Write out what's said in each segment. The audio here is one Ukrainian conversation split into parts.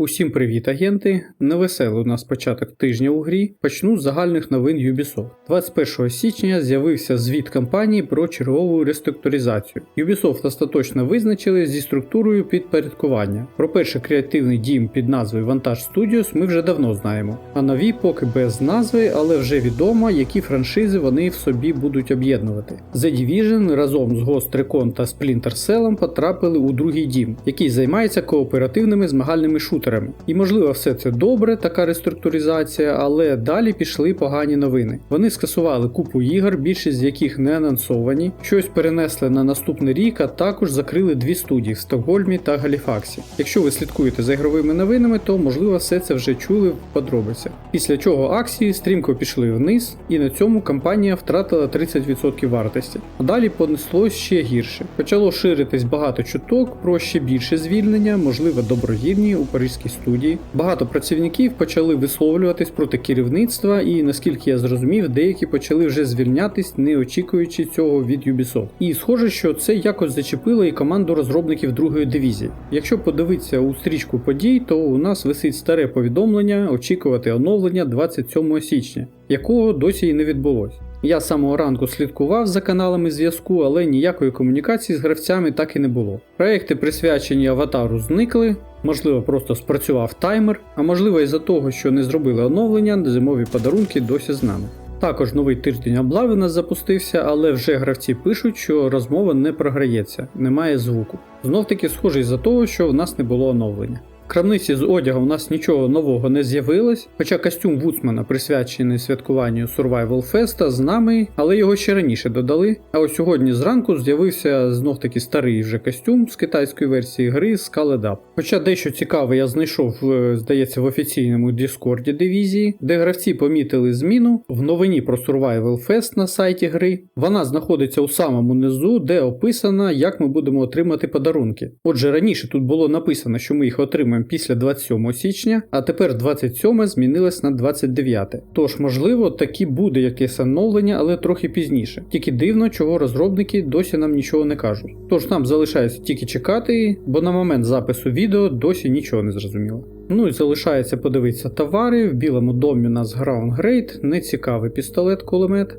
Усім привіт, агенти! Невеселий у нас початок тижня у грі. Почну з загальних новин Ubisoft. 21 січня з'явився звіт кампанії про чергову реструктуризацію. Ubisoft остаточно визначили зі структурою підпорядкування. Про перший креативний дім під назвою Vantage Studios ми вже давно знаємо. А нові поки без назви, але вже відомо, які франшизи вони в собі будуть об'єднувати. The Division разом з Ghost Recon та Splinter Cell потрапили у другий дім, який займається кооперативними змагальними шутерами. І можливо, все це добре, така реструктуризація, але далі пішли погані новини. Вони скасували купу ігор, більшість з яких не анонсовані, щось перенесли на наступний рік, а також закрили дві студії в Стокгольмі та Галіфаксі. Якщо ви слідкуєте за ігровими новинами, то можливо все це вже чули в подробицях. Після чого акції стрімко пішли вниз, і на цьому компанія втратила 30% вартості. А далі понеслось ще гірше. Почало ширитись багато чуток про ще більше звільнення, можливо, добровільні у Паризькій студії. Багато працівників почали висловлюватись проти керівництва, і наскільки я зрозумів, деякі почали вже звільнятись, не очікуючи цього від Ubisoft. І схоже, що це якось зачепило і команду розробників другої дивізії. Якщо подивитися у стрічку подій, то у нас висить старе повідомлення очікувати оновлення 27 січня, якого досі і не відбулось. Я з самого ранку слідкував за каналами зв'язку, але ніякої комунікації з гравцями так і не було. Проекти, присвячені аватару, зникли, можливо, просто спрацював таймер, а можливо, із-за того, що не зробили оновлення, зимові подарунки досі з нами. Також новий тиждень облави нас запустився, але вже гравці пишуть, що розмова не програється, немає звуку. Знов таки схоже із-за того, що в нас не було оновлення. В крамниці з одягу у нас нічого нового не з'явилось, хоча костюм Вуцмана присвячений святкуванню Survival Fest з нами, але його ще раніше додали. А ось сьогодні зранку з'явився знов таки старий вже костюм з китайської версії гри Scarlet Up. Хоча дещо цікаве я знайшов, е, здається, в офіційному Діскорді дивізії, де гравці помітили зміну в новині про Survival Fest на сайті гри. Вона знаходиться у самому низу, де описано, як ми будемо отримати подарунки. Отже, раніше тут було написано, що ми їх отримаємо після 27 січня, а тепер 27 змінилось на 29. Тож, можливо, таки буде якесь оновлення, але трохи пізніше. Тільки дивно, чого розробники досі нам нічого не кажуть. Тож нам залишається тільки чекати, бо на момент запису відео досі нічого не зрозуміло. Ну і залишається подивитися товари. В білому домі у нас Ground нецікавий пістолет-кулемет.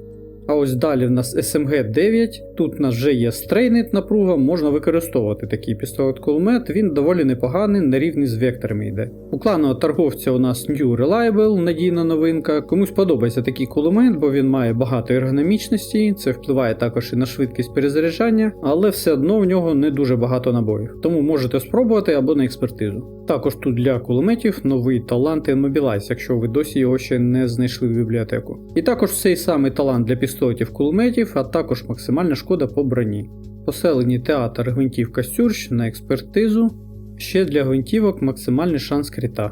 А ось далі в нас SMG 9. Тут у нас вже є стрейнет напруга, можна використовувати такий пістолет-кулемет, він доволі непоганий, на рівні з векторами йде. У кланого торговця у нас New Reliable, надійна новинка. Комусь подобається такий кулемет, бо він має багато ергономічності, це впливає також і на швидкість перезаряджання, але все одно в нього не дуже багато набоїв. Тому можете спробувати або на експертизу. Також тут для кулеметів новий талант Immobilize, якщо ви досі його ще не знайшли в бібліотеку. І також цей самий талант для пістолетів кулеметів, а також максимальна шкода по броні. Поселені театр гвинтівка Сюрч на експертизу. Ще для гвинтівок максимальний шанс крита.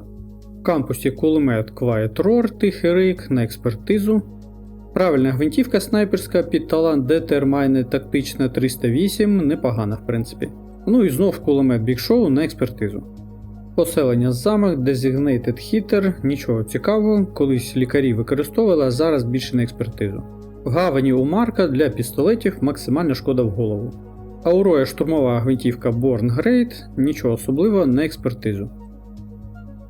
В кампусі кулемет Quiet Roar Тихий Рик на експертизу. Правильна гвинтівка снайперська під талант Determine тактична 308, непогана в принципі. Ну і знов кулемет Big Show на експертизу. Поселення замах, Designated Hitter, нічого цікавого, колись лікарі використовували, а зараз більше на експертизу. В гавані у Марка для пістолетів максимальна шкода в голову. Ауроя штурмова гвинтівка Born Great, нічого особливого на експертизу.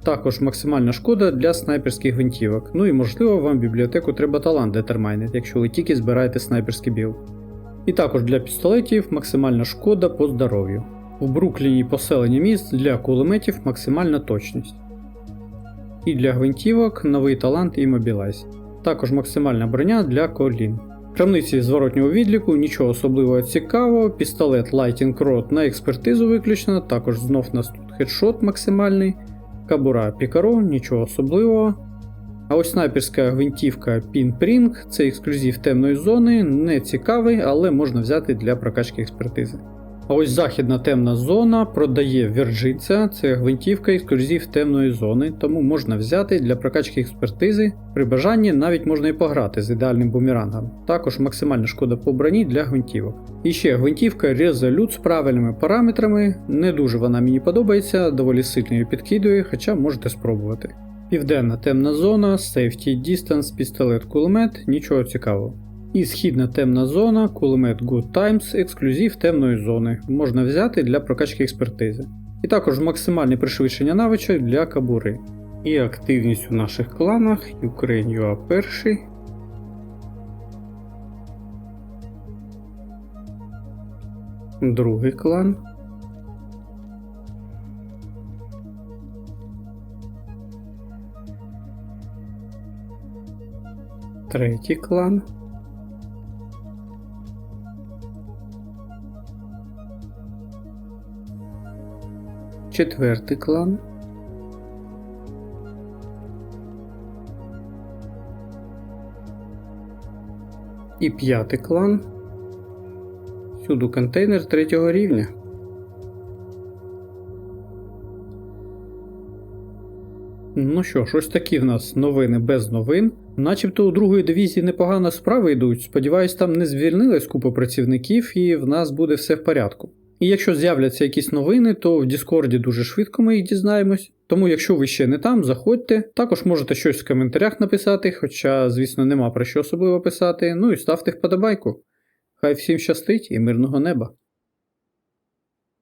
Також максимальна шкода для снайперських гвинтівок. Ну і можливо вам в бібліотеку треба талант Determined, якщо ви тільки збираєте снайперський біл. І також для пістолетів максимальна шкода по здоров'ю. У Брукліні поселення міст для кулеметів максимальна точність. І для гвинтівок новий талант Immobilize. Також максимальна броня для колін. Крамниці зворотнього відліку нічого особливого цікавого, пістолет Lighting Rod на експертизу виключено, також знов нас тут хедшот максимальний, кабура Пікаро, нічого особливого. А ось снайперська гвинтівка Pinpring, це ексклюзив темної зони, не цікавий, але можна взяти для прокачки експертизи. А ось західна темна зона продає вірджиця, це гвинтівка ексклюзив темної зони, тому можна взяти для прокачки експертизи. При бажанні навіть можна і пограти з ідеальним бумерангом. Також максимальна шкода по броні для гвинтівок. І ще гвинтівка Resolute з правильними параметрами. Не дуже вона мені подобається, доволі сильно її підкидує, хоча можете спробувати. Південна темна зона, Safety Distance, пістолет кулемет, нічого цікавого. І східна темна зона, кулемет Good Times, ексклюзив темної зони, можна взяти для прокачки експертизи. І також максимальне пришвидшення навичок для кабури. І активність у наших кланах Ukraine.ua перший. Другий клан. Третій клан. Четвертий клан. І п'ятий клан. Всюду контейнер третього рівня. Ну що ж, ось такі в нас новини без новин. Начебто у другої дивізії непогано справи йдуть. Сподіваюсь, там не звільнилась купа працівників і в нас буде все в порядку. І якщо з'являться якісь новини, то в Діскорді дуже швидко ми їх дізнаємось. Тому, якщо ви ще не там, заходьте. Також можете щось в коментарях написати, хоча, звісно, нема про що особливо писати. Ну і ставте вподобайку. Хай всім щастить і мирного неба!